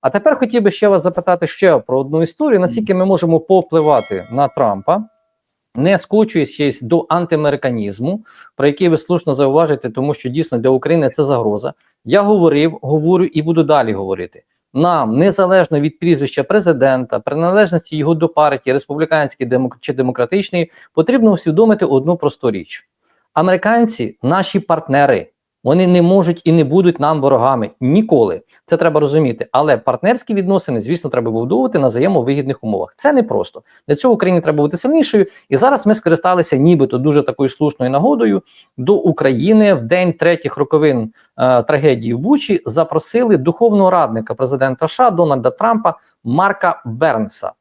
А тепер хотів би ще вас запитати ще про одну історію: наскільки ми можемо повпливати на Трампа, не скочуючись до антиамериканізму, про який ви слушно зауважите, тому що дійсно для України це загроза. Я говорив, говорю і буду далі говорити. Нам незалежно від прізвища президента, приналежності його до партії, республіканської чи демократичної, потрібно усвідомити одну просту річ: американці наші партнери. Вони не можуть і не будуть нам ворогами ніколи. Це треба розуміти. Але партнерські відносини, звісно, треба будувати на взаємовигідних умовах. Це не просто для цього Україні треба бути сильнішою. І зараз ми скористалися, нібито дуже такою слушною нагодою до України в день третіх роковин е, трагедії в Бучі. Запросили духовного радника президента США Дональда Трампа Марка Бернса.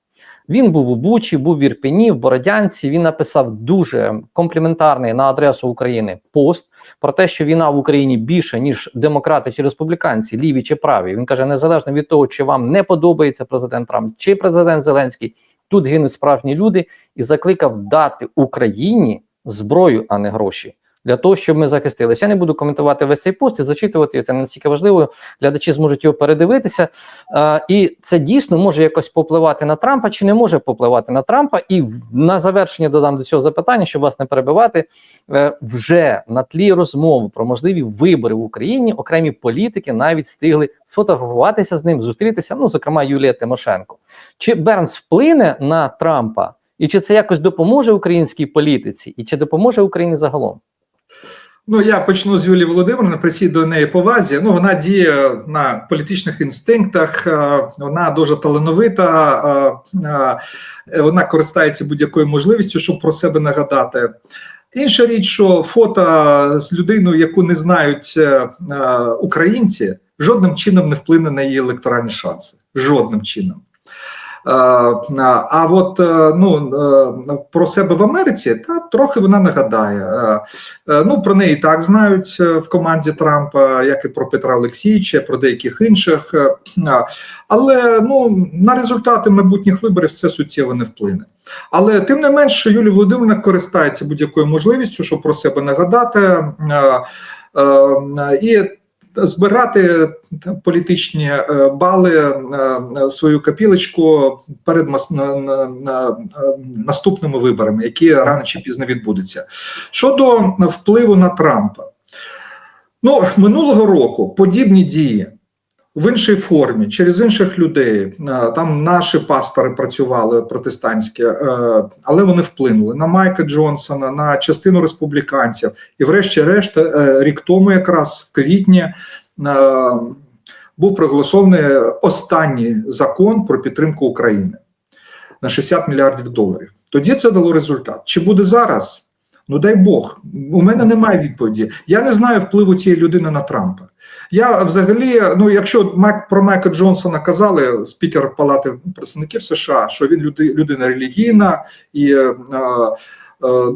Він був у Бучі, був в Ірпені, в Бородянці. Він написав дуже компліментарний на адресу України пост про те, що війна в Україні більше ніж демократи чи республіканці, ліві чи праві. Він каже: незалежно від того, чи вам не подобається президент Трамп чи президент Зеленський, тут гинуть справжні люди, і закликав дати Україні зброю, а не гроші. Для того щоб ми захистилися, я не буду коментувати весь цей пост і зачитувати це не настільки важливо. Глядачі зможуть його передивитися, Е, і це дійсно може якось попливати на Трампа, чи не може попливати на Трампа. І на завершення додам до цього запитання, щоб вас не перебивати. Е, вже на тлі розмови про можливі вибори в Україні окремі політики навіть встигли сфотографуватися з ним, зустрітися. Ну, зокрема, Юлія Тимошенко. Чи Бернс вплине на Трампа, і чи це якось допоможе українській політиці, і чи допоможе Україні загалом? Ну, я почну з Юлії Володимирівни, при всій до неї повазі. Ну, вона діє на політичних інстинктах, е, вона дуже талановита, е, е, вона користається будь-якою можливістю, щоб про себе нагадати. Інша річ, що фото з людиною, яку не знають українці, жодним чином не вплине на її електоральні шанси. Жодним чином. Е, А от е, ну, е, про себе в Америці та трохи вона нагадає. Е, е, Ну про неї так знають е, в команді Трампа, як і про Петра Олексійовича, про деяких інших. Е, Але ну на результати майбутніх виборів це суттєво не вплине. Але тим не менше, Юлія Володимирівна користається будь-якою можливістю, щоб про себе нагадати. е, е, І збирати політичні е, бали е, свою капілочку перед е, наступними виборами, які рано чи пізно відбудуться. Щодо впливу на Трампа, ну минулого року подібні дії. В іншій формі, через інших людей, Е, там наші пастори працювали протестантські, е, але вони вплинули на Майка Джонсона, на частину республіканців. І, врешті-решт, е, рік тому, якраз в квітні, був проголосований останній закон про підтримку України на 60 мільярдів доларів. Тоді це дало результат. Чи буде зараз? Ну дай Бог, у мене немає відповіді. Я не знаю впливу цієї людини на Трампа. Я взагалі, ну якщо Майк про Майка Джонсона казали, спікер Палати представників США, що він люди, людина релігійна і е, е,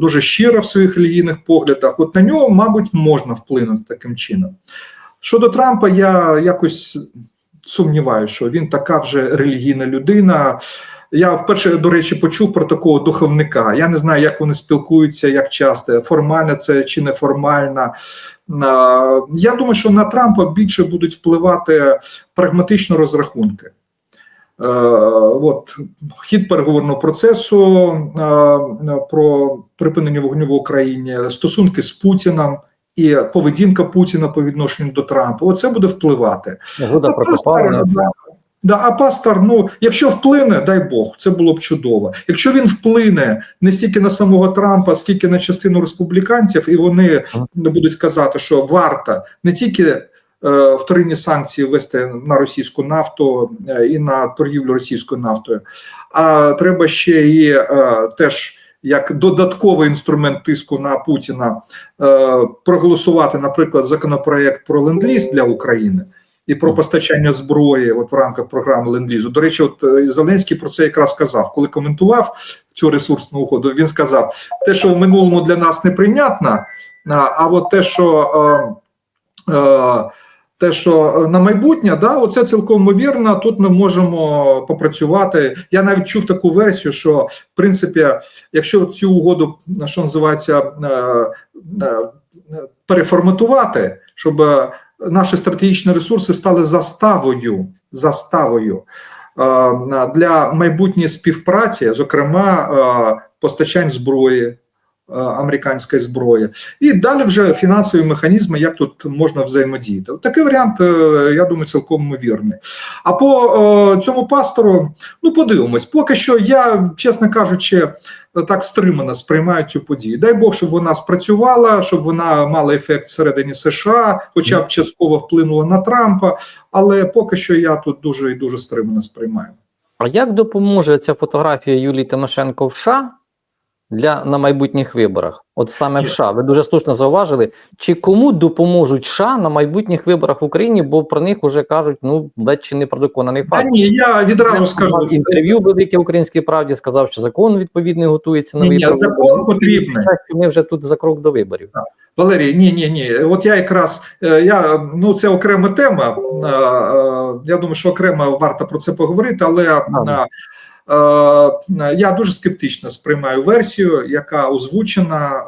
дуже щира в своїх релігійних поглядах, от на нього, мабуть, можна вплинути таким чином. Щодо Трампа, я якось сумніваюся, що він така вже релігійна людина. Я вперше, до речі, почув про такого духовника. Я не знаю, як вони спілкуються, як часто, формально це чи неформально. А, Я думаю, що на Трампа більше будуть впливати прагматично розрахунки. От хід переговорного процесу про припинення вогню в Україні, стосунки з Путіном і поведінка Путіна по відношенню до Трампа. Оце буде впливати. Згода А пастор, Прокопавна. Да, а пастор, ну, якщо вплине, дай Бог, це було б чудово. Якщо він вплине не стільки на самого Трампа, скільки на частину республіканців, і вони не будуть казати, що варто не тільки е, вторинні санкції ввести на російську нафту е, і на торгівлю російською нафтою, а треба ще і е, теж. Як додатковий інструмент тиску на Путіна е, проголосувати, наприклад, законопроект про ленд-ліз для України і про постачання зброї, от в рамках програми ленд-лізу. До речі, от е, Зеленський про це якраз сказав, коли коментував цю ресурсну угоду. Він сказав: те, що в минулому для нас неприйнятно, а, от те, що е, е, те, що на майбутнє, да, оце цілком ймовірно. Тут ми можемо попрацювати. Я навіть чув таку версію, що в принципі, якщо цю угоду, що називається, е, е, переформатувати, щоб наші стратегічні ресурси стали заставою заставою е, для майбутньої співпраці, зокрема е, постачань зброї. Е, Американської зброї, і далі вже фінансові механізми, як тут можна взаємодіяти. Такий варіант, е, я думаю, цілком ймовірний. А по е, цьому пастору, ну подивимось, поки що я, чесно кажучи, так стримано сприймаю цю подію. Дай Бог, щоб вона спрацювала, щоб вона мала ефект всередині США, хоча б частково вплинула на Трампа. Але поки що я тут дуже і дуже стримано сприймаю. А як допоможе ця фотографія Юлії Тимошенко в США для на майбутніх виборах? От саме в. США. Ви дуже слушно зауважили, чи кому допоможуть США на майбутніх виборах в Україні, бо про них вже кажуть, ну ледь чи не продоконаний Та факт. ні, я відразу Він скажу інтерв'ю велике українській правді, сказав, що закон відповідний готується новий. ні, закон потрібний. Ми вже тут за крок до виборів. Валерій, ні, ні, ні. От я якраз е, я ну це окрема тема. Е, е, Я думаю, що окремо варто про це поговорити, але Ага. Е, е, я дуже скептично сприймаю версію, яка озвучена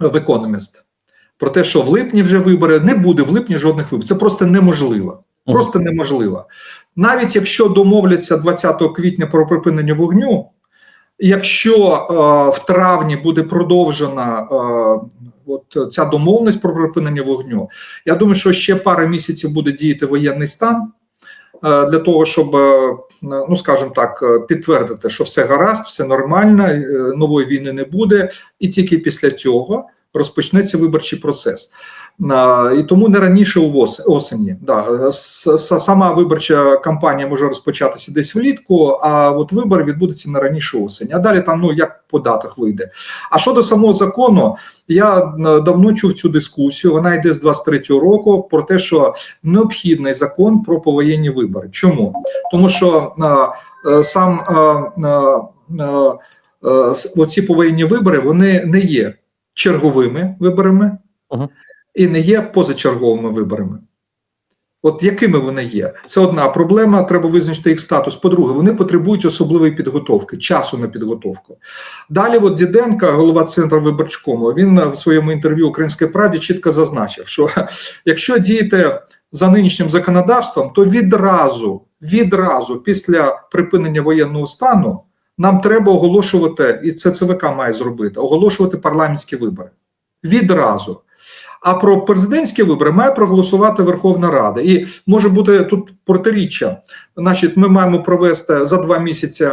е, в Economist. Про те, що в липні вже вибори не буде в липні жодних виборів. Це просто неможливо. Просто неможливо. Навіть якщо домовляться 20 квітня про припинення вогню, якщо е, в травні буде продовжена е, от ця домовленість про припинення вогню, я думаю, що ще пара місяців буде діяти воєнний стан. Е, Для того щоб е, ну скажімо так, е, підтвердити, що все гаразд, все нормально, е, нової війни не буде, і тільки після цього розпочнеться виборчий процес. І тому не раніше у осені. Да, сама виборча кампанія може розпочатися десь влітку, а от вибори відбудуться на раніше осені. А далі там ну як по датах вийде. А щодо самого закону, я е, давно чув цю дискусію. Вона йде з 23-го року про те, що необхідний закон про повоєнні вибори. Чому? Тому що е, е, сам е, е, е, оці повоєнні вибори вони не є черговими виборами Мгм. і не є позачерговими виборами. От якими вони є? Це одна проблема. Треба визначити їх статус. По-друге, вони потребують особливої підготовки, часу на підготовку. Далі, от Діденка, голова центру виборчкому, він в своєму інтерв'ю Українській правді чітко зазначив, що якщо діяти за нинішнім законодавством, то відразу, відразу після припинення воєнного стану нам треба оголошувати, і це ЦВК має зробити, оголошувати парламентські вибори. Відразу. А про президентські вибори має проголосувати Верховна Рада. І може бути тут протиріччя. Значить, ми маємо провести за два місяці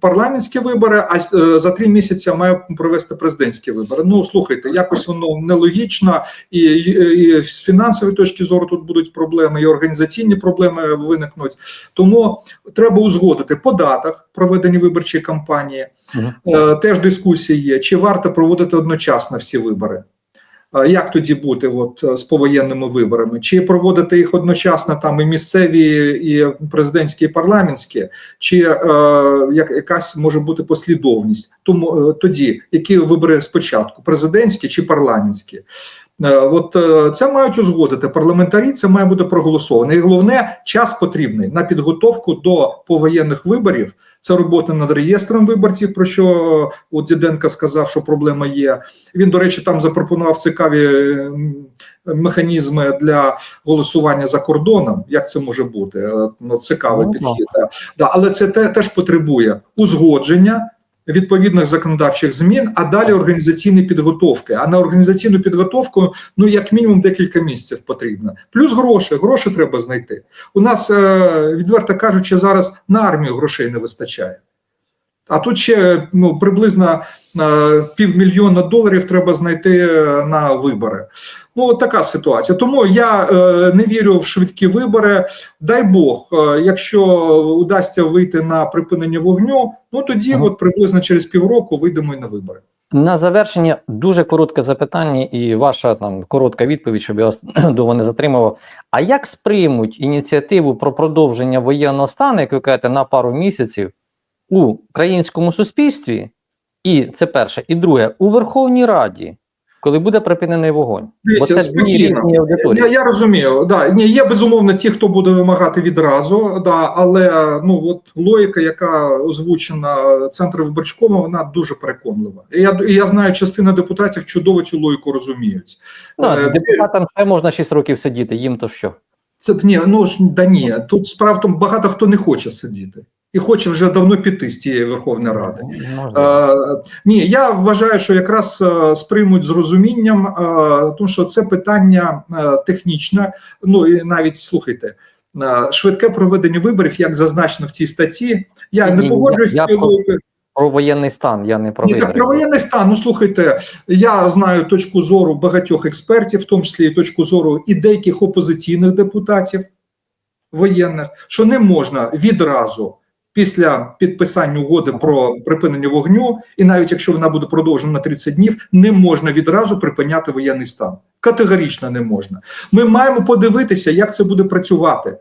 парламентські вибори, а е, за три місяці маємо провести президентські вибори. Ну слухайте, якось воно нелогічно, і, і, і з фінансової точки зору тут будуть проблеми, і організаційні проблеми виникнуть. Тому треба узгодити по датах проведення виборчої кампанії. Е, теж дискусії є, чи варто проводити одночасно всі вибори. Як тоді бути от, е, з повоєнними виборами? Чи проводити їх одночасно там і місцеві, і президентські, і парламентські, чи е, як, якась може бути послідовність? Тому е, тоді які вибори спочатку: президентські чи парламентські? Е, От е, це мають узгодити парламентарі. Це має бути проголосовано. І головне, час потрібний на підготовку до повоєнних виборів. Це робота над реєстром виборців, про що от Діденко сказав, що проблема є. Він, до речі, там запропонував цікаві механізми для голосування за кордоном. Як це може бути? Е, Ну, цікавий Ну, підхід. Да. Да, але це теж потребує узгодження. Відповідних законодавчих змін, а далі організаційні підготовки. А на організаційну підготовку, ну як мінімум, декілька місяців потрібно. Плюс гроші. Гроші треба знайти. У нас, е, відверто кажучи, зараз на армію грошей не вистачає. А тут ще ну, приблизно е, півмільйона доларів треба знайти е, на вибори. Ну, от така ситуація. Тому я е, не вірю в швидкі вибори. Дай Бог, е, якщо удасться вийти на припинення вогню, ну тоді, Ага. от приблизно через півроку, вийдемо і на вибори. На завершення дуже коротке запитання і ваша там коротка відповідь, щоб я вас довго не затримував. А як сприймуть ініціативу про продовження воєнного стану, як ви кажете, на пару місяців у українському суспільстві? І це перше, і друге, у Верховній Раді, коли буде припинений вогонь? Дивіться, Бо це різні аудиторії. Я, я розумію, да ні, є безумовно ті, хто буде вимагати відразу, да, але ну от логіка, яка озвучена центром виборчкому, вона дуже переконлива. І я і я знаю, частина депутатів чудово цю логіку розуміють. Ну, Е, депутатам ще можна 6 років сидіти, їм то що? Це б ні, ну да ні. Тут тому, багато хто не хоче сидіти і хоче вже давно піти з тієї Верховної Ради. Е, ні, я вважаю, що якраз е, сприймуть з розумінням, е, тому що це питання е, технічне. Ну і навіть слухайте. е, Швидке проведення виборів, як зазначено в цій статті, я Ні, не ні, погоджуюсь з. Про воєнний стан я не про Ні, так про воєнний стан. Ну слухайте, я знаю точку зору багатьох експертів, в тому числі і точку зору і деяких опозиційних депутатів воєнних, що не можна відразу після підписання угоди про припинення вогню, і навіть якщо вона буде продовжена на 30 днів, не можна відразу припиняти воєнний стан. Категорично не можна. Ми маємо подивитися, як це буде працювати.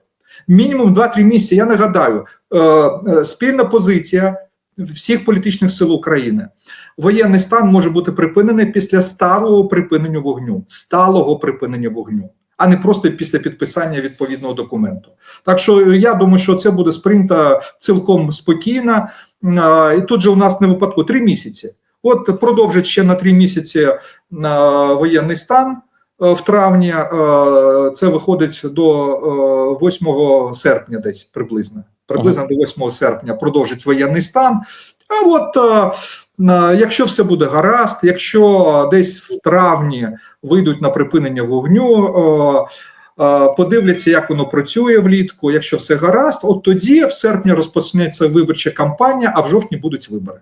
Мінімум 2-3 місяці. Я нагадаю, е, е, спільна позиція всіх політичних сил України. Воєнний стан може бути припинений після сталого припинення вогню, сталого припинення вогню, а не просто після підписання відповідного документу. Так що я думаю, що це буде спринта цілком спокійно. А, І тут же у нас не випадку три місяці. От продовжить ще на три місяці воєнний стан е, в травні. е, Це виходить до е, 8 серпня, десь приблизно. Приблизно до 8 серпня продовжить воєнний стан. А от е, е, якщо все буде гаразд, якщо десь в травні вийдуть на припинення вогню, е, е, подивляться, як воно працює влітку. Якщо все гаразд, от тоді в серпні розпочнеться виборча кампанія, а в жовтні будуть вибори.